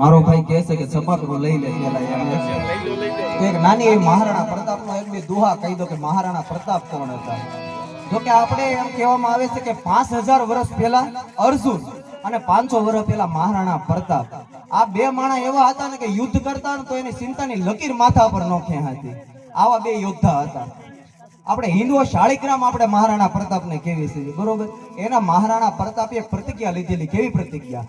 મારો ભાઈ કહે છે કે સપાકરું લઈ લે, પેલા એક નાની એવી મહારાણા પ્રતાપનો એક બે દુહા કહી દો કે મહારાણા પ્રતાપ કોણ હતા? જો કે આપણે એમ કહેવામાં આવે છે કે પાંચ હજાર વર્ષ પહેલા અર્જુન અને પાંચસો વર્ષ પહેલા મહારાણા પ્રતાપ. આ બે માણા એવા હતા ને કે યુદ્ધ કરતા ને તો એની ચિંતાની લકીર માથા પર ન ખેંચાતી. આવા બે યોદ્ધા હતા. આપણે હિન્દુઓ શાળીગ્રામ આપણે મહારાણા પ્રતાપને કેવી છે, બરોબર? એના મહારાણા પ્રતાપે એક પ્રતિજ્ઞા લીધેલી. કેવી પ્રતિજ્ઞા?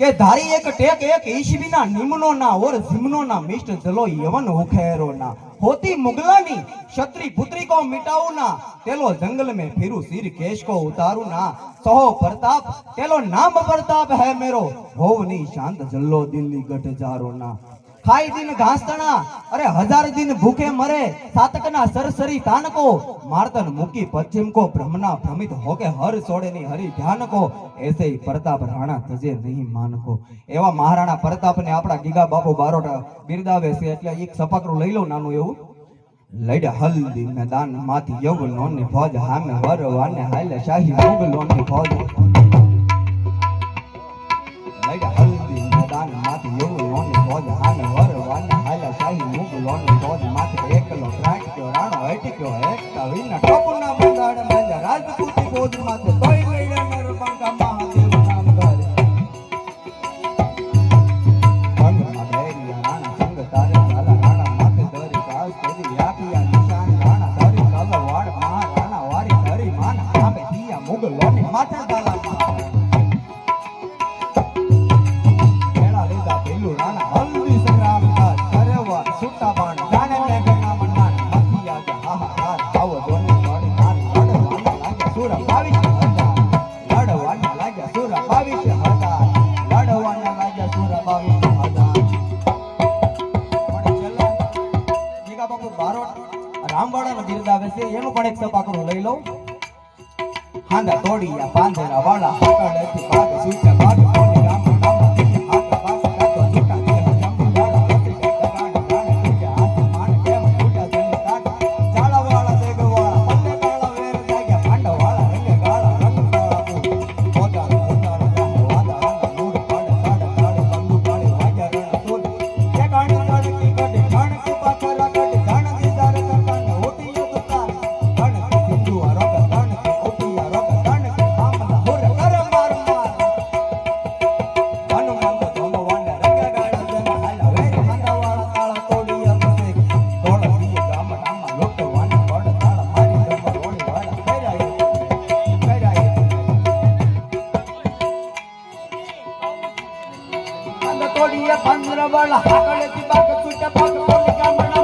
કે ધારી એક ટેક એક ઈશવીના નિમનો ના ઓર જીમનો ના મિષ્ટ જલો યવન હુખેરો ના હોતી મુગલાની ક્ષત્રી પુત્રી કો મિટાઉ ના તેલો જંગલ મે ફિરુ સિર કેશ કો ઉતારુ ના સહો પ્રતાપ, તેલો નામ પ્રતાપ હે મેરો. હોવની શાંત જલ્લો દિલ્હી ગઢ જારો ના ખાઈ દિન ઘાસતણા, અરે હજાર દિન ભૂખે મરે, સાતકના સરસરી તાનકો માર્તન મૂકી પશ્ચિમ કો ભ્રમના ભ્રમિત હોકે હર સોડે ની હરી ધ્યાન એસે પ્રતાપ રાણા તજે નહીં માનકો. એવા મહારાણા પ્રતાપને આપણા ગીગા બાપુ બારોટ બિરદાવે છે એટલે એક સપાકરું લઈ લઉં નાનું એવું. લડ હલ્દી મેદાનમાંથી યવનો ની ફોજ હામે વરવાને હાલે શાહી મુગલો ને ફોજ લડ હલ્દી મેદાનમાંથી યવનો ને ફોજ હામે શાહી મુગલો ની માંથી એકલો ત્રાટક્યો રાણો હટક્યો એકતા વિના ટોપના બંધાડ માંજા રાજપૂતી ફોજ માથે તોય લઈને નરબંકા મહાદેવ રામવાડાનો આવે છે, એનું પણ એક સપાકડો લઈ લઉં. હાંડા તોડી પાંજરા વાળા પકડેથી પાક સૂચા கொடிய பந்திரவள் அகலத்தி பார்க்க சுட்ட பார்க்க